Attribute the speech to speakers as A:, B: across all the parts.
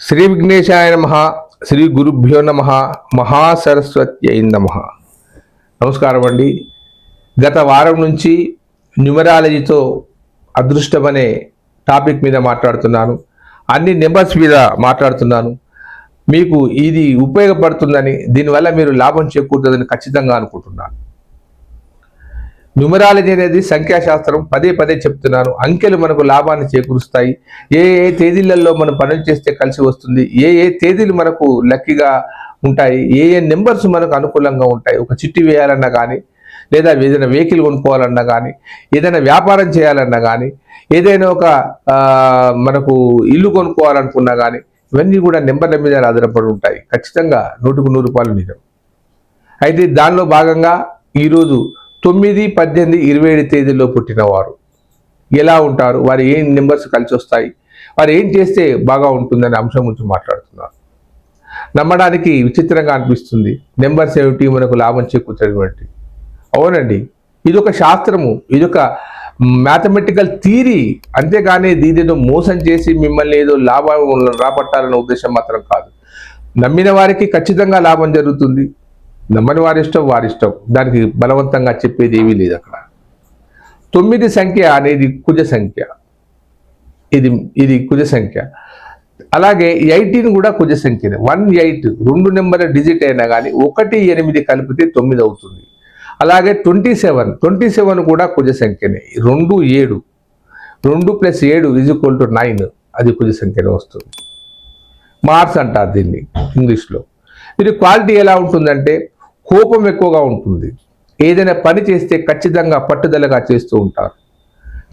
A: శ్రీ విఘ్నేశాయ నమ శ్రీ గురుభ్యో నమ మహాసరస్వత్యై నమ. నమస్కారం అండి. గత వారం నుంచి న్యూమరాలజీతో అదృష్టం అనే టాపిక్ మీద మాట్లాడుతున్నాను. అన్ని నెంబర్స్ మీద మాట్లాడుతున్నాను. మీకు ఇది ఉపయోగపడుతుందని దీనివల్ల మీరు లాభం చేకూరుతుందని ఖచ్చితంగా అనుకుంటున్నాను. న్యూమరాలజీ అనేది సంఖ్యాశాస్త్రం పదే పదే చెప్తున్నాను. అంకెలు మనకు లాభాన్ని చేకూరుస్తాయి. ఏ ఏ తేదీలలో మనం పనులు చేస్తే కలిసి వస్తుంది? ఏ ఏ తేదీలు మనకు లక్కీగా ఉంటాయి? ఏ ఏ నెంబర్స్ మనకు అనుకూలంగా ఉంటాయి? ఒక చిట్టి వేయాలన్నా కానీ లేదా ఏదైనా వెహికల్ కొనుక్కోవాలన్నా కానీ ఏదైనా వ్యాపారం చేయాలన్నా కానీ ఏదైనా ఒక మనకు ఇల్లు కొనుక్కోవాలనుకున్నా కానీ ఇవన్నీ కూడా నెంబర్ల మీద ఆధారపడి ఉంటాయి. ఖచ్చితంగా నూటికి నూరు రూపాయలు నిజం. అయితే దానిలో భాగంగా ఈరోజు తొమ్మిది పద్దెనిమిది ఇరవై ఏడు తేదీల్లో పుట్టినవారు. ఎలా ఉంటారు? వారు ఏం నెంబర్స్ కలిసి వస్తాయి? వారు ఏం చేస్తే బాగా ఉంటుందనే అంశం గురించి మాట్లాడుతున్నారు. నమ్మడానికి విచిత్రంగా అనిపిస్తుంది. నెంబర్స్ ఏమిటి? మనకు లాభం చేకూర్చేటువంటి. అవునండి. ఇది ఒక శాస్త్రము. ఇది ఒక మ్యాథమెటికల్ థీరీ. అంతేగాని దీనిలో మోసం చేసి మిమ్మల్ని ఏదో లాభం రాబట్టాలనే ఉద్దేశం మాత్రం కాదు. నమ్మిన వారికి ఖచ్చితంగా లాభం జరుగుతుంది. నమ్మని వారి ఇష్టం వారి ఇష్టం. దానికి బలవంతంగా చెప్పేది ఏమీ లేదు అక్కడ. తొమ్మిది సంఖ్య అనేది కుజ సంఖ్య. ఇది ఇది కుజ సంఖ్య. అలాగే ఎయిటీన్ కూడా కుజ సంఖ్యనే. వన్ ఎయిట్ రెండు నెంబర్ డిజిట్ అయినా కానీ ఒకటి ఎనిమిది కలిపితే తొమ్మిది అవుతుంది. అలాగే ట్వంటీ సెవెన్ ట్వంటీ సెవెన్ కూడా కుజ సంఖ్యనే. రెండు ఏడు. రెండు ప్లస్ ఏడు ఈజ్ ఈక్వల్ టు నైన్ అది కుజ సంఖ్యనే వస్తుంది. మార్క్స్ అంటారు దీన్ని ఇంగ్లీష్లో. ఇది క్వాలిటీ ఎలా ఉంటుందంటే కోపం ఎక్కువగా ఉంటుంది. ఏదైనా పని చేస్తే ఖచ్చితంగా పట్టుదలగా చేస్తూ ఉంటారు.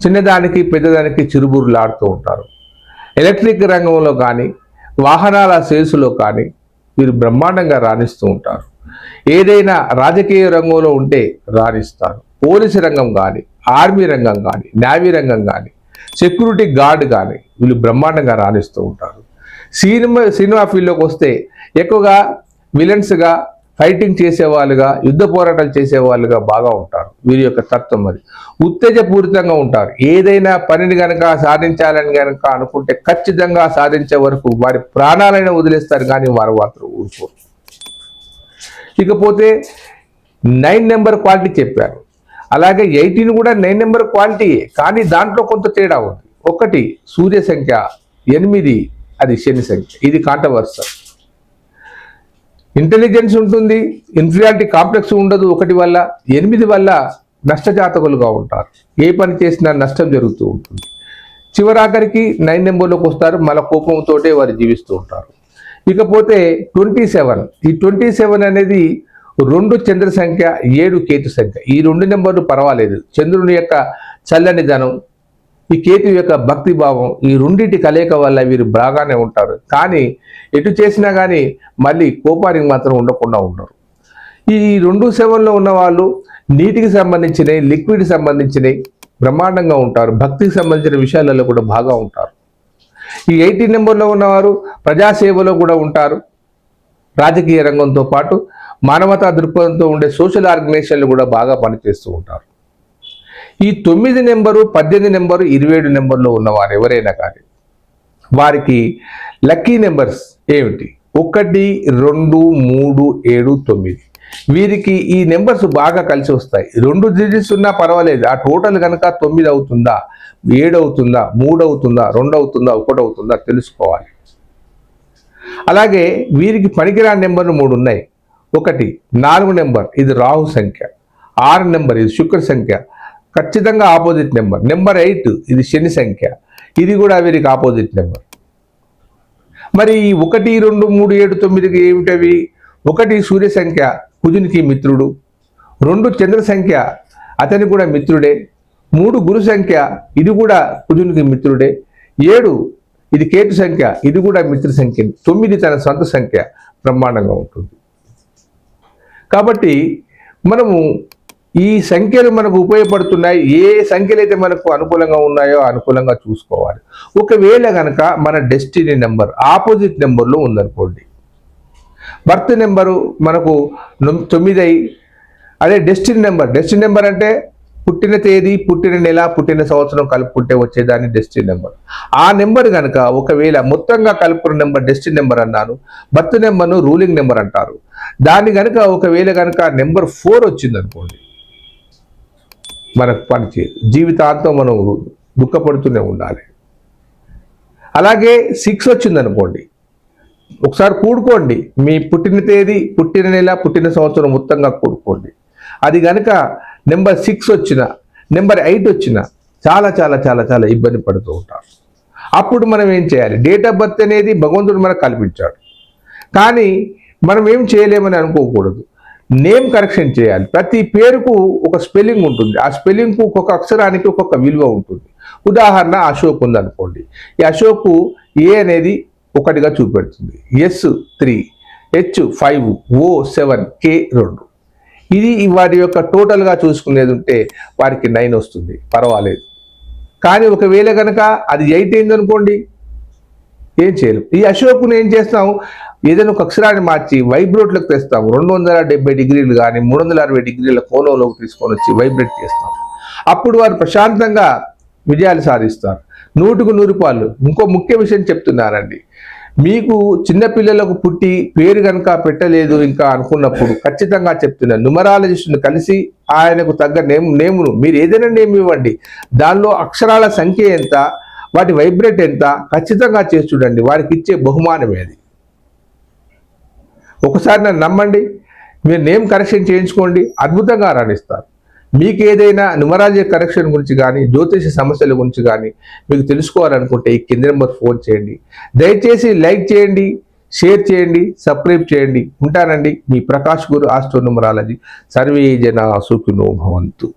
A: చిన్నదానికి పెద్దదానికి చిరుబురులాడుతూ ఉంటారు. ఎలక్ట్రిక్ రంగంలో కానీ వాహనాల సేల్స్లో కానీ వీరు బ్రహ్మాండంగా రాణిస్తూ ఉంటారు. ఏదైనా రాజకీయ రంగంలో ఉంటే రాణిస్తారు. పోలీసు రంగం కానీ ఆర్మీ రంగం కానీ నేవీ రంగం కానీ సెక్యూరిటీ గార్డ్ కానీ వీళ్ళు బ్రహ్మాండంగా రాణిస్తూ ఉంటారు. సినిమా సినిమా ఫీల్డ్లోకి వస్తే ఎక్కువగా విలన్స్గా ఫైటింగ్ చేసేవాళ్ళుగా యుద్ధ పోరాటాలు చేసేవాళ్ళుగా బాగా ఉంటారు. వీరి యొక్క తత్వం అది. ఉత్తేజపూరితంగా ఉంటారు. ఏదైనా పనిని గనక సాధించాలని గనక అనుకుంటే ఖచ్చితంగా సాధించే వరకు వారి ప్రాణాలైనా వదిలేస్తారు కానీ వారు మాత్రం ఊరుకోరు. ఇకపోతే నైన్ నెంబర్ క్వాలిటీ చెప్పారు. అలాగే ఎయిటీన్ కూడా నైన్ నెంబర్ క్వాలిటీయే. కానీ దాంట్లో కొంత తేడా ఉంది. ఒకటి సూర్య సంఖ్య ఎనిమిది అది శని సంఖ్య. ఇది కాంటవర్సల్ ఇంటెలిజెన్స్ ఉంటుంది ఇన్ఫీరియారిటీ కాంప్లెక్స్ ఉండదు ఒకటి వల్ల ఎనిమిది వల్ల నష్టజాతకులుగా ఉంటారు. ఏ పని చేసినా నష్టం జరుగుతూ ఉంటుంది. చివరాఖరికి నైన్ నెంబర్లోకి వస్తారు మళ్ళీ కోపంతోటే వారు జీవిస్తూ ఉంటారు. ఇకపోతే ట్వంటీ సెవెన్ ఈ ట్వంటీ సెవెన్ అనేది రెండు చంద్ర సంఖ్య ఏడు కేతు సంఖ్య. ఈ రెండు నెంబర్లు పర్వాలేదు. చంద్రుని యొక్క చల్లని ధనం ఈ కేతు యొక్క భక్తి భావం ఈ రెండింటి కలయిక వల్ల వీరు బాగానే ఉంటారు. కానీ ఎటు చేసినా కానీ మళ్ళీ కోపానికి మాత్రం ఉండకుండా ఉండరు. ఈ రెండు సేవల్లో ఉన్న వాళ్ళు నీటికి సంబంధించినవి లిక్విడ్ సంబంధించినవి బ్రహ్మాండంగా ఉంటారు. భక్తికి సంబంధించిన విషయాలలో కూడా బాగా ఉంటారు. ఈ ఎయిటీ నెంబర్లో ఉన్నవారు ప్రజాసేవలో కూడా ఉంటారు. రాజకీయ రంగంతో పాటు మానవతా దృక్పథంతో ఉండే సోషల్ ఆర్గనైజేషన్లు కూడా బాగా పనిచేస్తూ ఉంటారు. ఈ తొమ్మిది నెంబరు పద్దెనిమిది నెంబరు ఇరవై ఏడు నెంబర్లో ఉన్నవారు ఎవరైనా కానీ వారికి లక్కీ నెంబర్స్ ఏమిటి? ఒకటి రెండు మూడు ఏడు తొమ్మిది. వీరికి ఈ నెంబర్స్ బాగా కలిసి వస్తాయి. రెండు డిజిట్స్ ఉన్నా పర్వాలేదు. ఆ టోటల్ కనుక తొమ్మిది అవుతుందా ఏడు అవుతుందా మూడు అవుతుందా రెండు అవుతుందా ఒకటి అవుతుందా తెలుసుకోవాలి. అలాగే వీరికి పనికిరాని నెంబర్లు మూడు ఉన్నాయి. ఒకటి నాలుగు నెంబర్ ఇది రాహు సంఖ్య. ఆరు నెంబర్ ఇది శుక్ర సంఖ్య. ఖచ్చితంగా ఆపోజిట్ నెంబర్. నెంబర్ ఎయిట్ ఇది శని సంఖ్య. ఇది కూడా వీరికి ఆపోజిట్ నెంబర్. మరి ఈ ఒకటి రెండు మూడు ఏడు తొమ్మిదికి ఏమిటవి? ఒకటి సూర్య సంఖ్య కుజునికి మిత్రుడు. రెండు చంద్ర సంఖ్య అతని కూడా మిత్రుడే. మూడు గురు సంఖ్య ఇది కూడా కుజునికి మిత్రుడే. ఏడు ఇది కేతు సంఖ్య ఇది కూడా మిత్ర సంఖ్య. తొమ్మిది తన సొంత సంఖ్య బ్రహ్మాండంగా ఉంటుంది. కాబట్టి మనము ఈ సంఖ్యలు మనకు ఉపయోగపడుతున్నాయి. ఏ సంఖ్యలు అయితే మనకు అనుకూలంగా ఉన్నాయో అనుకూలంగా చూసుకోవాలి. ఒకవేళ కనుక మన డెస్టినీ నెంబర్ ఆపోజిట్ నెంబర్లో ఉందనుకోండి. బర్త్ నెంబరు మనకు తొమ్మిది అదే డెస్టినీ నెంబర్. డెస్టినీ నెంబర్ అంటే పుట్టిన తేదీ పుట్టిన నెల పుట్టిన సంవత్సరం కలుపుకుంటే వచ్చేదాన్ని డెస్టినీ నెంబర్. ఆ నెంబర్ కనుక ఒకవేళ మొత్తంగా కలుపుకున్న నెంబర్ డెస్టినీ నెంబర్ అన్నాను బర్త్ నెంబర్ను రూలింగ్ నెంబర్ అంటారు. దాన్ని కనుక ఒకవేళ కనుక నెంబర్ ఫోర్ వచ్చింది అనుకోండి మనకు పనిచేయదు జీవితాంతం మనం దుఃఖపడుతూనే ఉండాలి. అలాగే సిక్స్ వచ్చింది అనుకోండి ఒకసారి కూడుకోండి. మీ పుట్టిన తేదీ పుట్టిన నెల పుట్టిన సంవత్సరం మొత్తంగా కూడుకోండి. అది కనుక నెంబర్ సిక్స్ వచ్చిన నెంబర్ ఎయిట్ వచ్చిన చాలా చాలా చాలా చాలా ఇబ్బంది పడుతూ ఉంటారు. అప్పుడు మనం ఏం చేయాలి? డేట్ ఆఫ్ బర్త్ అనేది భగవంతుడు మనకు కల్పించాడు. కానీ మనం ఏం చేయలేమని అనుకోకూడదు. నేమ్ కరెక్షన్ చేయాలి. ప్రతి పేరుకు ఒక స్పెల్లింగ్ ఉంటుంది. ఆ స్పెల్లింగ్కు ఒక్కొక్క అక్షరానికి ఒక్కొక్క విలువ ఉంటుంది. ఉదాహరణ అశోక్ ఉందనుకోండి. ఈ అశోక్ ఏ అనేది ఒకటిగా చూపెడుతుంది. S three H five O seven K రెండు. ఇది వారి యొక్క టోటల్గా చూసుకునేది ఉంటే వారికి నైన్ వస్తుంది. పర్వాలేదు. కానీ ఒకవేళ కనుక అది ఎయిట్ అయింది అనుకోండి ఏం చేయలేం. ఈ అశోక్ను ఏం చేస్తాం ఏదైనా ఒక అక్షరాన్ని మార్చి వైబ్రేట్లకు తెస్తాం రెండు వందల డెబ్బై డిగ్రీలు కానీ మూడు వందల అరవై డిగ్రీల కోణంలోకి తీసుకొని వచ్చి వైబ్రేట్ చేస్తాం అప్పుడు వారు ప్రశాంతంగా విజయాలు సాధిస్తారు. నూటుకు నూరు పాలు ఇంకో ముఖ్య విషయం చెప్తున్నానండి. మీకు చిన్నపిల్లలకు పుట్టి పేరు కనుక పెట్టలేదు ఇంకా అనుకున్నప్పుడు ఖచ్చితంగా చెప్తున్నా న్యూమరాలజిస్ట్ని కలిసి ఆయనకు తగ్గ నేమ్ నేమును మీరు ఏదైనా నేమ్ ఇవ్వండి. దానిలో అక్షరాల సంఖ్య ఎంత వాటి వైబ్రేట్ ఎంత ఖచ్చితంగా చేసి చూడండి. వారికి ఇచ్చే బహుమానం అది ఒకసారి నన్ను నమ్మండి. మీరు నేమ్ కరెక్షన్ చేయించుకోండి. అద్భుతంగా రాణిస్తారు. మీకు ఏదైనా న్యూమరాలజీ కరెక్షన్ గురించి కానీ జ్యోతిష సమస్యల గురించి కానీ మీకు తెలుసుకోవాలనుకుంటే ఈ కింద నెంబర్ ఫోన్ చేయండి. దయచేసి లైక్ చేయండి షేర్ చేయండి సబ్స్క్రైబ్ చేయండి. ఉంటానండి మీ ప్రకాష్ గురు ఆస్ట్రో న్యూమరాలజీ సర్వే జన సుఖినో భవంతు.